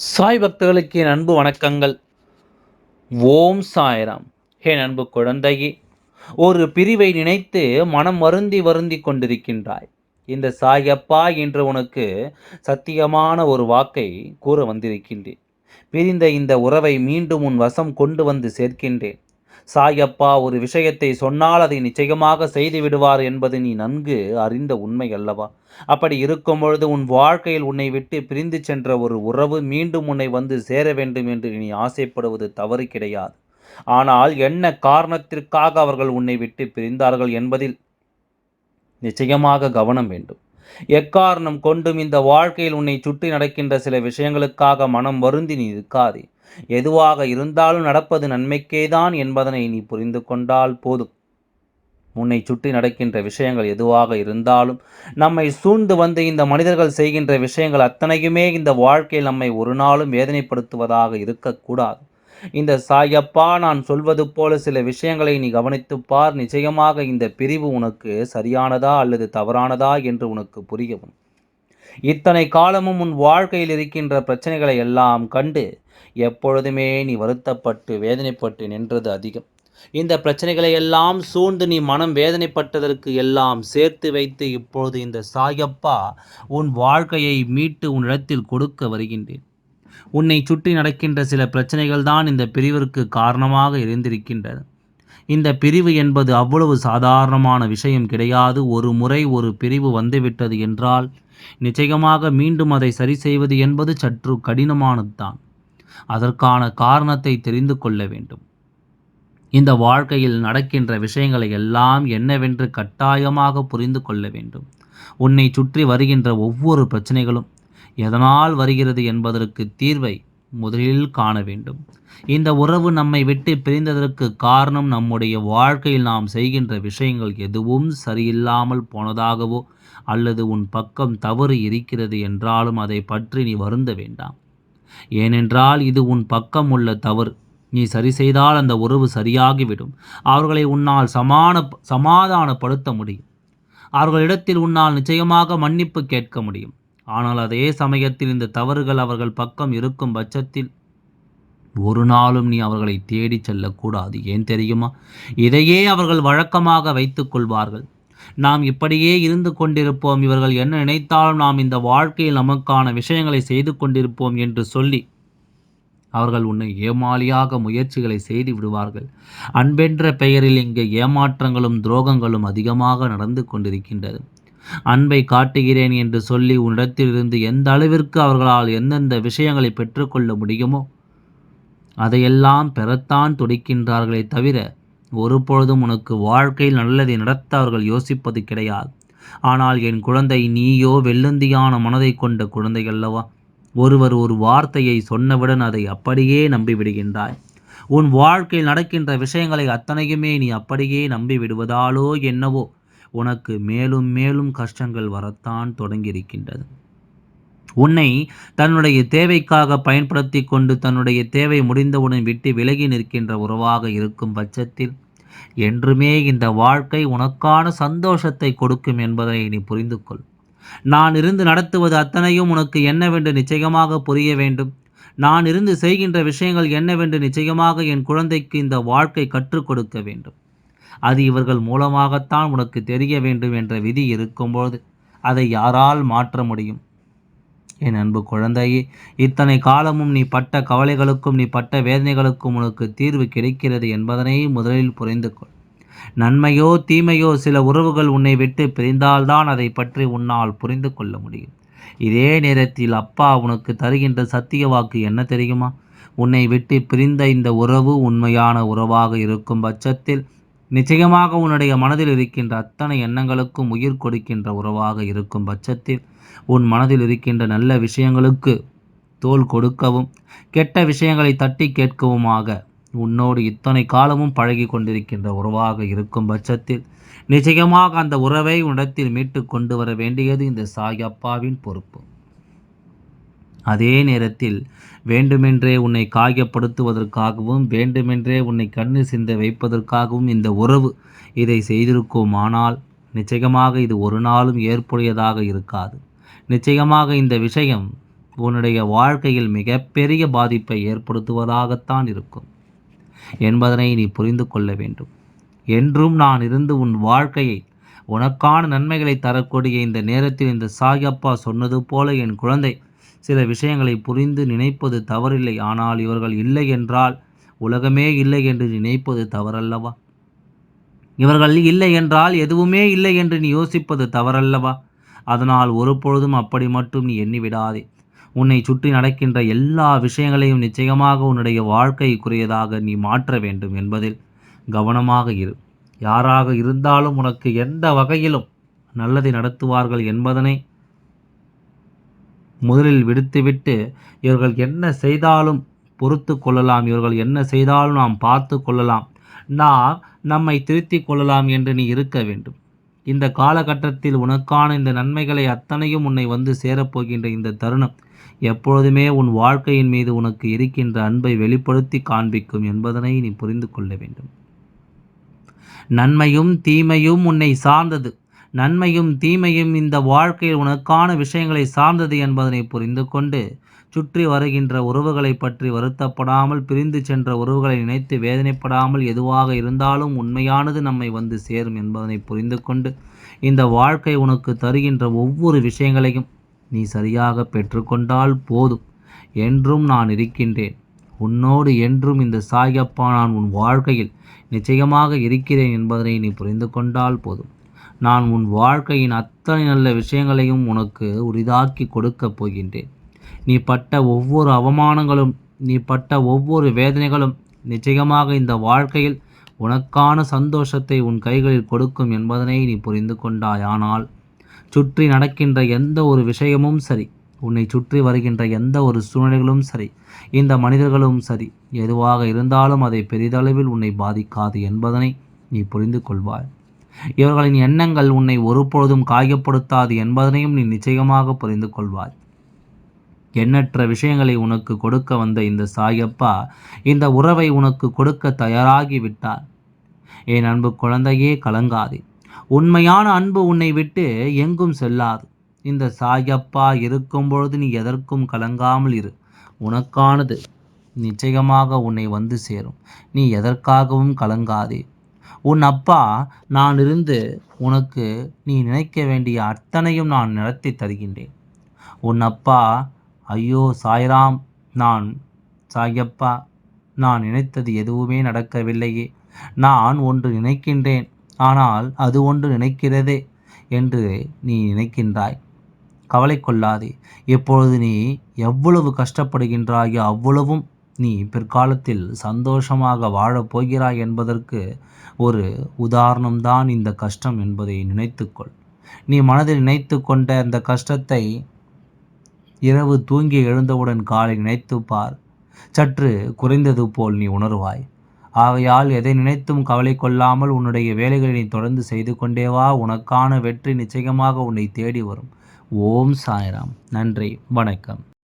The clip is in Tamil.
சாய் பக்தர்களுக்கு என் அன்பு வணக்கங்கள். ஓம் சாய்ராம். என் அன்பு குழந்தையே ஒரு பிரிவை நினைத்து மனம் வருந்தி வருந்தி கொண்டிருக்கின்றாய். இந்த சாயப்பா என்று உனக்கு சத்தியமான ஒரு வாக்கை கூற வந்திருக்கின்றேன். பிரிந்த இந்த உறவை மீண்டும் உன் வசம் கொண்டு வந்து சேர்க்கின்றேன். சாயப்பா ஒரு விஷயத்தை சொன்னால் அதை நிச்சயமாக செய்து விடுவார் என்பது நீ நன்கு அறிந்த உண்மை அல்லவா? அப்படி இருக்கும் பொழுது உன் வாழ்க்கையில் உன்னை விட்டு பிரிந்து சென்ற ஒரு உறவு மீண்டும் உன்னை வந்து சேர வேண்டும் என்று நீ ஆசைப்படுவது தவறு கிடையாது. ஆனால் என்ன காரணத்திற்காக அவர்கள் உன்னை விட்டு பிரிந்தார்கள் என்பதில் நிச்சயமாக கவனம் வேண்டும். எக்காரணம் கொண்டும் இந்த வாழ்க்கையில் உன்னை சுற்றி நடக்கின்ற சில விஷயங்களுக்காக மனம் வருந்தி நீ இருக்காதே எதுவாக இருந்தாலும் நடப்பது நன்மைக்கேதான் என்பதனை நீ புரிந்து கொண்டால் போதும். உன்னை சுற்றி நடக்கின்ற விஷயங்கள் எதுவாக இருந்தாலும் நம்மை சூழ்ந்து வந்து இந்த மனிதர்கள் செய்கின்ற விஷயங்கள் அத்தனையுமே இந்த வாழ்க்கையில் நம்மை ஒரு நாளும் வேதனைப்படுத்துவதாக இருக்கக்கூடாது. இந்த சாயப்பா நான் சொல்வது போல சில விஷயங்களை நீ கவனித்து பார். நிச்சயமாக இந்த பிரிவு உனக்கு சரியானதா அல்லது தவறானதா என்று உனக்கு புரியவும். இத்தனை காலமும் உன் வாழ்க்கையில் இருக்கின்ற பிரச்சனைகளை எல்லாம் கண்டு எப்பொழுதுமே நீ வருத்தப்பட்டு வேதனைப்பட்டு நின்றது அதிகம். இந்த பிரச்சனைகளை எல்லாம் சூழ்ந்து நீ மனம் வேதனைப்பட்டதற்கு எல்லாம் சேர்த்து வைத்து இப்பொழுது இந்த சாயப்பா உன் வாழ்க்கையை மீட்டு உன் இடத்தில் கொடுக்க வருகின்றேன். உன்னை சுற்றி நடக்கின்ற சில பிரச்சனைகள் தான் இந்த பிரிவிற்கு காரணமாக இருந்திருக்கின்றது இந்த பிரிவு என்பது அவ்வளவு சாதாரணமான விஷயம் கிடையாது. ஒரு முறை ஒரு பிரிவு வந்துவிட்டது என்றால் நிச்சயமாக மீண்டும் அதை சரி செய்வது என்பது சற்று கடினமானதுதான். அதற்கான காரணத்தை தெரிந்து கொள்ள வேண்டும். இந்த வாழ்க்கையில் நடக்கின்ற விஷயங்களை எல்லாம் என்னவென்று கட்டாயமாக புரிந்து கொள்ள வேண்டும். உன்னை சுற்றி வருகின்ற ஒவ்வொரு பிரச்சனைகளும் எதனால் வருகிறது என்பதற்கு தீர்வை முதலில் காண வேண்டும். இந்த உறவு நம்மை விட்டு பிரிந்ததற்கு காரணம் நம்முடைய வாழ்க்கையில் நாம் செய்கின்ற விஷயங்கள் எதுவும் சரியில்லாமல் போனதாகவோ அல்லது உன் பக்கம் தவறு இருக்கிறது என்றாலும் அதை பற்றி நீ வருந்த வேண்டாம். ஏனென்றால் இது உன் பக்கம் உள்ள தவறு. நீ சரி செய்தால் அந்த உறவு சரியாகிவிடும். அவர்களை உன்னால் சமான சமாதானப்படுத்த முடியும். அவர்களிடத்தில் உன்னால் நிச்சயமாக மன்னிப்பு கேட்க முடியும். ஆனால் அதே சமயத்தில் இந்த தவறுகள் அவர்கள் பக்கம் இருக்கும் பட்சத்தில் ஒரு நாளும் நீ அவர்களை தேடிச் செல்லக்கூடாது. ஏன் தெரியுமா? இதையே அவர்கள் வழக்கமாக வைத்துக்கொள்வார்கள் நாம் இப்படியே இருந்து கொண்டிருப்போம். இவர்கள் என்ன நினைத்தாலும் நாம் இந்த வாழ்க்கையில் நமக்கான விஷயங்களை செய்து கொண்டிருப்போம் என்று சொல்லி அவர்கள் உன்னை ஏமாளியாக முயற்சிகளை செய்து விடுவார்கள். அன்பென்ற பெயரில் இங்கு ஏமாற்றங்களும் துரோகங்களும் அதிகமாக நடந்து கொண்டிருக்கின்றது. அன்பை காட்டுகிறேன் என்று சொல்லி உன்னிடத்திலிருந்து எந்த அளவிற்கு அவர்களால் எந்தெந்த விஷயங்களை பெற்றுக்கொள்ள முடியுமோ அதையெல்லாம் பெறத்தான் துடிக்கின்றார்களே தவிர ஒருபொழுதும் உனக்கு வாழ்க்கையில் நல்லதை நடத்த அவர்கள் யோசிப்பது கிடையாது. ஆனால் என் குழந்தை நீயோ வெள்ளந்தியான மனதை கொண்ட குழந்தை அல்லவா ஒருவர் ஒரு வார்த்தையை சொன்னவுடன் அதை அப்படியே நம்பிவிடுகின்றாய். உன் வாழ்க்கையில் நடக்கின்ற விஷயங்களை அத்தனையுமே நீ அப்படியே நம்பி விடுவதாலோ என்னவோ உனக்கு மேலும் மேலும் கஷ்டங்கள் வரத்தான் தொடங்கியிருக்கின்றது. உன்னை தன்னுடைய தேவைக்காக பயன்படுத்தி கொண்டு தன்னுடைய தேவை முடிந்தவுடன் விட்டு விலகி நிற்கின்ற உறவாக இருக்கும் பட்சத்தில் என்றுமே இந்த வாழ்க்கை உனக்கான சந்தோஷத்தை கொடுக்கும் என்பதை நீ புரிந்து கொள் நான் இருந்து நடத்துவது அத்தனையும் உனக்கு என்னவென்று நிச்சயமாக புரிய வேண்டும். நான் இருந்து செய்கின்ற விஷயங்கள் என்னவென்று நிச்சயமாக என் குழந்தைக்கு இந்த வாழ்க்கை கற்றுக் கொடுக்க வேண்டும். அது இவர்கள் மூலமாகத்தான் உனக்கு தெரிய வேண்டும் என்ற விதி இருக்கும்போது அதை யாரால் மாற்ற முடியும்? என் அன்பு குழந்தையே இத்தனை காலமும் நீ பட்ட கவலைகளுக்கும் நீ பட்ட வேதனைகளுக்கும் உனக்கு தீர்வு கிடைக்கிறது என்பதனை முதலில் புரிந்து கொள். நன்மையோ தீமையோ சில உறவுகள் உன்னை விட்டு பிரிந்தால்தான் அதை பற்றி உன்னால் புரிந்து கொள்ள முடியும். இதே நேரத்தில் அப்பா உனக்கு தருகின்ற சத்திய வாக்கு என்ன தெரியுமா? உன்னை விட்டு பிரிந்த இந்த உறவு உண்மையான உறவாக இருக்கும் பட்சத்தில் நிச்சயமாக உன்னுடைய மனதில் இருக்கின்ற அத்தனை எண்ணங்களுக்கும் உயிர் கொடுக்கின்ற உறவாக இருக்கும் பட்சத்தில் உன் மனதில் இருக்கின்ற நல்ல விஷயங்களுக்கு தோல் கொடுக்கவும் கெட்ட விஷயங்களை தட்டி கேட்கவுமாக உன்னோடு இத்தனை காலமும் பழகி கொண்டிருக்கின்ற உறவாக இருக்கும் பட்சத்தில் நிச்சயமாக அந்த உறவை உன்னிடத்தில் மீட்டு கொண்டு வர வேண்டியது இந்த சாயப்பாவின் பொறுப்பு. அதே நேரத்தில் வேண்டுமென்றே உன்னை காயப்படுத்துவதற்காகவும் வேண்டுமென்றே உன்னை கண்ணு சிந்த வைப்பதற்காகவும் இந்த உறவு இதை செய்திருக்குமானால் நிச்சயமாக இது ஒரு நாளும் ஏற்புடையதாக இருக்காது. நிச்சயமாக இந்த விஷயம் உன்னுடைய வாழ்க்கையில் மிகப்பெரிய பாதிப்பை ஏற்படுத்துவதாகத்தான் இருக்கும். என்பதனை நீ புரிந்து கொள்ள வேண்டும். என்றும் நான் இருந்து உன் வாழ்க்கையை உனக்கான நன்மைகளை தரக்கூடிய இந்த நேரத்தில் இந்த சாயப்பா சொன்னது போல என் குழந்தை சில விஷயங்களை புரிந்து நினைப்பது தவறில்லை. ஆனால் இவர்கள் இல்லை என்றால் உலகமே இல்லை என்று நினைப்பது தவறல்லவா? இவர்கள் இல்லை என்றால் எதுவுமே இல்லை என்று நீ யோசிப்பது தவறல்லவா? அதனால் ஒரு பொழுதும் அப்படி மட்டும் நீ எண்ணிவிடாதே. உன்னை சுற்றி நடக்கின்ற எல்லா விஷயங்களையும் நிச்சயமாக உன்னுடைய வாழ்க்கைக்குரியதாக நீ மாற்ற வேண்டும் என்பதில் கவனமாக இரு. யாராக இருந்தாலும் உனக்கு எந்த வகையிலும் நல்லதை நடத்துவார்கள் என்பதனை முதலில் விடுத்துவிட்டு இவர்கள் என்ன செய்தாலும் பொறுத்து கொள்ளலாம் இவர்கள் என்ன செய்தாலும் நாம் பார்த்து கொள்ளலாம். நான் நம்மை திருத்திக் கொள்ளலாம் என்று நீ இருக்க வேண்டும். இந்த காலகட்டத்தில் உனக்கான இந்த நன்மைகளை அத்தனையும் உன்னை வந்து சேரப்போகின்ற இந்த தருணம் எப்பொழுதுமே உன் வாழ்க்கையின் மீது உனக்கு இருக்கின்ற அன்பை வெளிப்படுத்தி காண்பிக்கும் என்பதனை நீ புரிந்து கொள்ள வேண்டும். நன்மையும் தீமையும் உன்னை சார்ந்தது. நன்மையும் தீமையும் இந்த வாழ்க்கையில் உனக்கான விஷயங்களை சார்ந்தது என்பதனை புரிந்து கொண்டு சுற்றி வருகின்ற உறவுகளை பற்றி வருத்தப்படாமல் பிரிந்து சென்ற உறவுகளை நினைத்து வேதனைப்படாமல் எதுவாக இருந்தாலும் உண்மையானது நம்மை வந்து சேரும் என்பதனை புரிந்து கொண்டு இந்த வாழ்க்கை உனக்கு தருகின்ற ஒவ்வொரு விஷயங்களையும் நீ சரியாக பெற்றுக்கொண்டால் போதும். என்றும் நான் இருக்கின்றேன். உன்னோடு என்றும் இந்த சாயப்பா நான் உன் வாழ்க்கையில் நிச்சயமாக இருக்கிறேன் என்பதனை நீ புரிந்து கொண்டால் போதும். நான் உன் வாழ்க்கையின் அத்தனை நல்ல விஷயங்களையும் உனக்கு உரிதாக்கி கொடுக்கப் போகின்றேன். நீ பட்ட ஒவ்வொரு அவமானங்களும் நீ பட்ட ஒவ்வொரு வேதனைகளும் நிச்சயமாக இந்த வாழ்க்கையில் உனக்கான சந்தோஷத்தை உன் கைகளில் கொடுக்கும் என்பதனை நீ புரிந்து கொண்டாய் ஆனால் சுற்றி நடக்கின்ற எந்த ஒரு விஷயமும் சரி உன்னை சுற்றி வருகின்ற எந்த ஒரு சூழ்நிலைகளும் சரி இந்த மனிதர்களும் சரி எதுவாக இருந்தாலும் அதை பெரிதளவில் உன்னை பாதிக்காது என்பதனை நீ புரிந்து கொள்வாய். இவர்களின் எண்ணங்கள் உன்னை ஒருபொழுதும் காயப்படுத்தாது என்பதனையும் நீ நிச்சயமாக புரிந்து கொள்வாய். எண்ணற்ற விஷயங்களை உனக்கு கொடுக்க வந்த இந்த சாயப்பா இந்த உறவை உனக்கு கொடுக்க தயாராகி விட்டார் என் அன்பு குழந்தையே கலங்காதே. உண்மையான அன்பு உன்னை விட்டு எங்கும் செல்லாது. இந்த சாயப்பா இருக்கும் பொழுது நீ எதற்கும் கலங்காமல் இரு. உனக்கானது நிச்சயமாக உன்னை வந்து சேரும். நீ எதற்காகவும் கலங்காதே. உன் அப்பா நான் இருந்து உனக்கு நீ நினைக்க வேண்டிய அத்தனையும் நான் நடத்தி தருகின்றேன். உன் அப்பா ஐயோ சாய்ராம் நான் சாயப்பா நான் நினைத்தது எதுவுமே நடக்கவில்லையே. நான் ஒன்று நினைக்கின்றேன் ஆனால் அது ஒன்று நினைக்கிறதே என்று நீ நினைக்கின்றாய். கவலை கொள்ளாதே. எப்பொழுது நீ எவ்வளவு கஷ்டப்படுகின்றாயோ அவ்வளவும் நீ பிற்காலத்தில் சந்தோஷமாக வாழப் போகிறாய் என்பதற்கு ஒரு உதாரணம்தான் இந்த கஷ்டம் என்பதை நினைத்துக்கொள். நீ மனதில் நினைத்து கொண்ட அந்த கஷ்டத்தை இரவு தூங்கி எழுந்தவுடன் காலை நினைத்துப் பார். சற்று குறைந்தது போல் நீ உணர்வாய். ஆகையால் எதை நினைத்தும் கவலை கொள்ளாமல் உன்னுடைய வேலைகளை நீ தொடர்ந்து செய்து கொண்டே வா. உனக்கான வெற்றி நிச்சயமாக உன்னை தேடி வரும். ஓம் சாய்ராம். நன்றி. வணக்கம்.